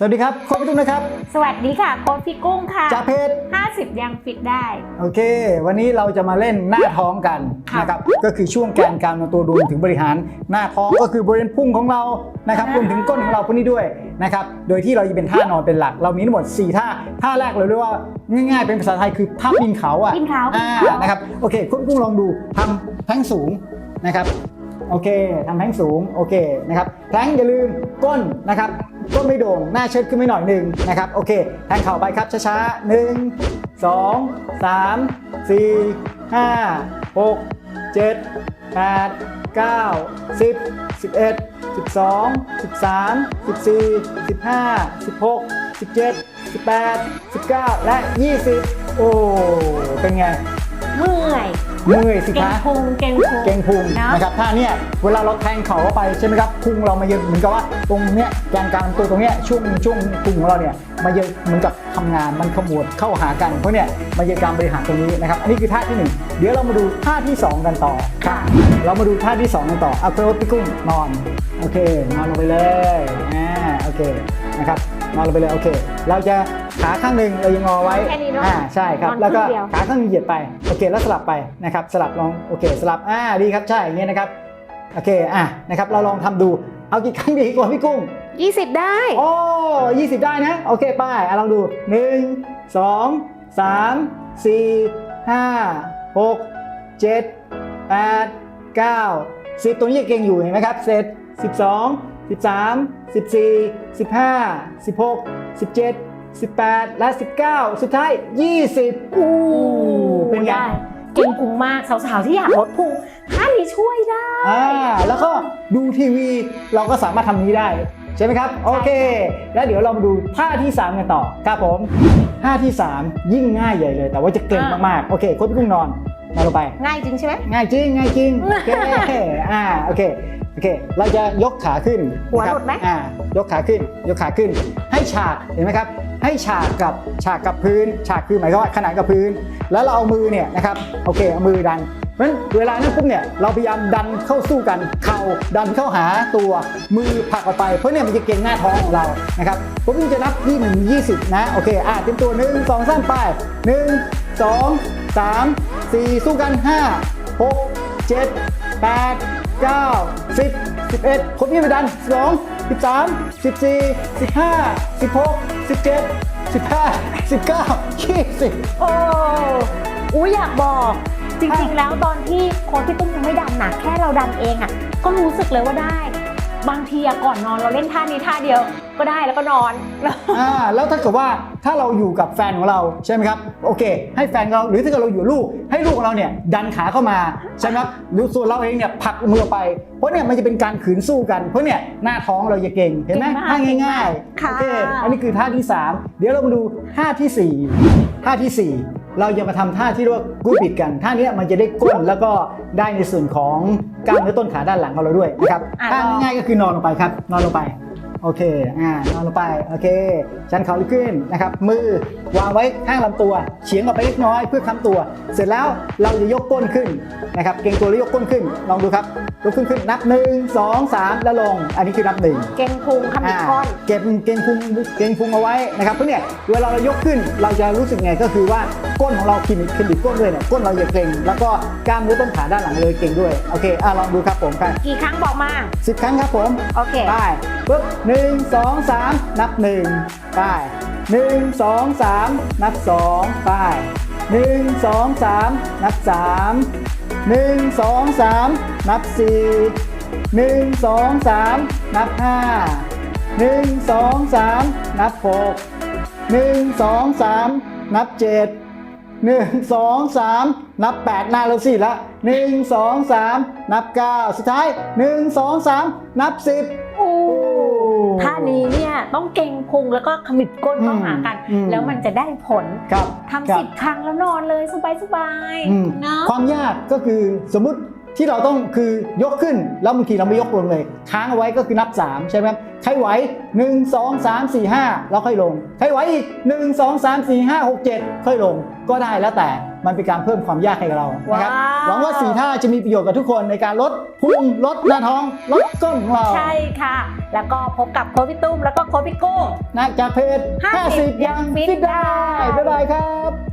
สวัสดีครับโค้ชพี่ตุ้มนะครับ สวัสดีค่ะโค้ชพี่กุ้งค่ะจากเพจ50 ยังฟิตได้ โอเค วันนี้เราจะมาเล่นหน้าท้องกันค่ะนะครับก็คือช่วงแกนกลารของตัวรวมถึงบริหารหน้าท้องก็คือบริเวณพุงของเรานะครับอ่ารวมถึงก้นของเราพวกนี้ด้วยนะครับโดยที่เราจะเป็นท่านอนเป็นหลัก เรามีทั้งหมด 4 ท่าท่าแรกเราเรียกว่าง่ายๆ เป็นภาษาไทยคือภาพบินเขาอะบินเขาอ่านะครับโอเคคุณกุ้งลองดูทำแท้งสูงนะครับโอเคทำแท้งสูงโอเคนะครับแท้งอย่าลืมก้นนะครับ ก้นไม่โด่งหน้าเชิดขึ้นไม่หน่อยหนึ่งนะครับโอเคแทงเข่าไปครับช้าๆหนึ่งสองสามสี่ห้าหกเจ็ดแปดเก้าสิบสิบเอ็ดสิบสองสิบสามสิบสี่สิบห้าสิบหกสิบเจ็ดสิบแปดสิบเก้าและยี่สิบโอ้เป็นไง เมื่อย เมื่อยสิเก่งคะ พุงเก่งพุง เก่งพุงเนอะ นะครับถ้าเนี่ยเวลาเราแทงเข่าเข้าไปใช่ไหมครับพุงเรามาเยอะเหมือนกับว่าตรงเนี้ยแกนกลางตัวตรงเนี้ยช่วงช่วงพุงของเราเนี่ยมาเยอะเหมือนกับทำงานมันขมวดเข้าหากันเพราะเนี่ยมาเยอะการบริหารตรงนี้นะครับอันนี้คือท่าที่หนึ่งเดี๋ยวเรามาดูท่าที่สองกันต่อค่ะเรามาดูท่าที่สองกันต่อเอาโคพี่กุ้งนอนโอเคนอนลงไปเลยอ่าโอเคนะครับนอนลงไปเลยโอเค เราจะ ขาข้างหนึ่งเรายังงอไว้แค่นี้เนอะอ่าใช่ครับนอนแล้วก็ครึ่งเดียว ขาข้างหนึงเหยียดไปโอเคแล้วสลับไปนะครับสลับลองโอเคสลับอ่าดีครับใช่อย่างเงี้ยนะครับโอเคอะนะครับเราลองทำดูเอากี่ครั้งดีกว่าพี่กุ้ง20ได้ โอ้20ได้นะ โอเคไป้ายอะลองดู1 2 3 4 5 6 7 8 9 10ตัวนี้ยังเก่งอยู่เห็นไหมครับ เสร็จ12 13 14 15 16 17 18 และ 19 สุดท้าย 20อู้เป็นไง ได้เก่งพุงมากสาวๆที่อยากลดพุงท่านี้ช่วยได้ อ่าแล้วก็ดูทีวีเราก็สามารถทำนี้ได้ ใช่ไหมครับ โอเค แล้วเดี๋ยวเรามาดูท่าที่ 3 กันต่อครับผมท่าที่ 3 ยิ่งง่ายใหญ่เลย แต่ว่าจะเก่งอ่าม มากๆ โอเคโค้ชพี่กุ้งนอนนอนลงไป ง่ายจริงใช่ไหม ง่ายจริงง่ายจริง โอเคอ่าโอเคโอเค เราจะยกขาขึ้นหัวนะครับหลุดไหมอ่ายกขาขึ้น ยกขาขึ้น ให้ฉากเห็นไหมครับ ให้ฉากกับฉากกับพื้น ฉากคือหมายความว่าขนานกับพื้น แล้วเราเอามือเนี่ยนะครับโอเคเอามือดันเพราะฉะนั้นเวลานั้นปุ๊บเนี่ยเราพยายามดันเข้าสู้กันเข่าดันเข้าหาตัวมือผลักออกไปเพราะเนี่ยมันจะเก่งหน้าท้องของเรานะครับผมจะนับที่หนึ่งยี่สิบนะโอเคอะเต็มตัวหนึ่งสองสามไปหนึ่งสองสามสี่สู้กันห้าหกเจ็ดแปดเก้าสิบสิบเอ็ดครบยี่สิบดันสองสิบสามสิบสี่สิบห้าสิบหก สิบเจ็ดสิบห้าสิบเก้ายี่สิบโอ้อุ้ยอยากบอก จริงๆ แล้วตอนที่โค้ชพี่ตุ้มยังไม่ดันนะแค่เราดันเองอะ ก็รู้สึกเลยว่าได้ บางทีอะก่อนนอนเราเล่นท่านี้ท่าเดียวก็ได้แล้วก็นอน อ่าแล้วถ้าเกิดว่าถ้าเราอยู่กับแฟนของเราใช่ไหมครับโอเค ให้แฟนเราหรือถ้าเกิดเราอยู่ลูก ให้ลูกของเราเนี่ยดันขาเข้ามาใช่ไหมครับหรือส่วนเราเองเนี่ยผลักมือไป เพราะเนี่ยมันจะเป็นการขืนสู้กันเพราะเนี่ยหน้าท้องเราจะเก่งเห็นไหมเก่งมากท่าเก่งมากง่ายๆค่ะ โอเคอันนี้คือท่าที่ 3 เดี๋ยวเรามาดูท่าที่สี่ท่าที่สี่ เราจะมาทำท่าที่เรียกว่ากูบิดกัน ท่าเนี้ยมันจะได้ก้นแล้วก็ได้ในส่วนของกล้ามเนื้อต้นขาด้านหลังของเราด้วยนะครับอะท่าลองง่ายๆก็คือนอนลงไปครับ นอนลงไป โอเค อ่านอนลงไป โอเค ชันเขาลุกขึ้นนะครับ มือวางไว้ข้างลำตัว เฉียงออกไปเล็กน้อยเพื่อค้ำตัว เสร็จแล้วเราจะยกก้นขึ้นนะครับ เก่งตัวแล้วยกก้นขึ้น ลองดูครับ ยกขึ้นขึ้น นับ 1 2 3 แล้วลง อันนี้คือนับหนึ่งเก่งพุงขมิบก้นอ่าเก็บเก่งพุง เก่งพุงเอาไว้นะครับ เพราะเนี่ย เวลาเรายกขึ้น เราจะรู้สึกไงก็คือว่าก้นของเราขิมขิมบิดก้นด้วยเนี่ย ก้นเราจะเก่ง แล้วก็กล้ามเนื้อต้นขาด้านหลังเลยเก่งด้วย โอเค อะลองดูครับผมครับกี่ครั้งบอกมาสิบครั้งครับผม โอเคไป ปึ๊บหนึ่งสองสามนับหนึ่งไปหนึ่งสองสามนับสองไปหนึ่งสองสามนับสามหนึ่งสองสามนับสี่หนึ่งสองสามนับห้าหนึ่งสองสามนับหกหนึ่งสองสามนับเจ็ดหนึ่งสองสามนับแปดหน้าเราสี่ละหนึ่งสองสามนับเก้าสุดท้ายหนึ่งสองสามนับสิบ ท่านี้เนี่ยต้องเก่งพุงแล้วก็ขมิบก้นอืมเข้าหากันอืมแล้วมันจะได้ผลครับทำครับสิบครั้งแล้วนอนเลยสบายสบายๆอืมเนาะความยากก็คือสมมุติ ที่เราต้องคือยกขึ้นแล้วบางทีเราไม่ยกลงเลยค้างเอาไว้ก็คือนับ 3 ใช่ไหมครับใครไหว 1 2 3 4 5 แล้วค่อยลงใครไหวอีก 1 2 3 4 5 6 7 ค่อยลงก็ได้แล้วแต่มันเป็นการเพิ่มความยากให้กับเรานะครับว้าวหวังว่าสีท่าจะมีประโยชน์กับทุกคนในการลดพุงลดหน้าท้องลดก้นของเรา ใช่ค่ะ แล้วก็พบกับโค้ชพี่ตุ้มแล้วก็โค้ชพี่กุ้งนะจากเพจ50 50 ยังฟิตได้บ๊ายบายครับ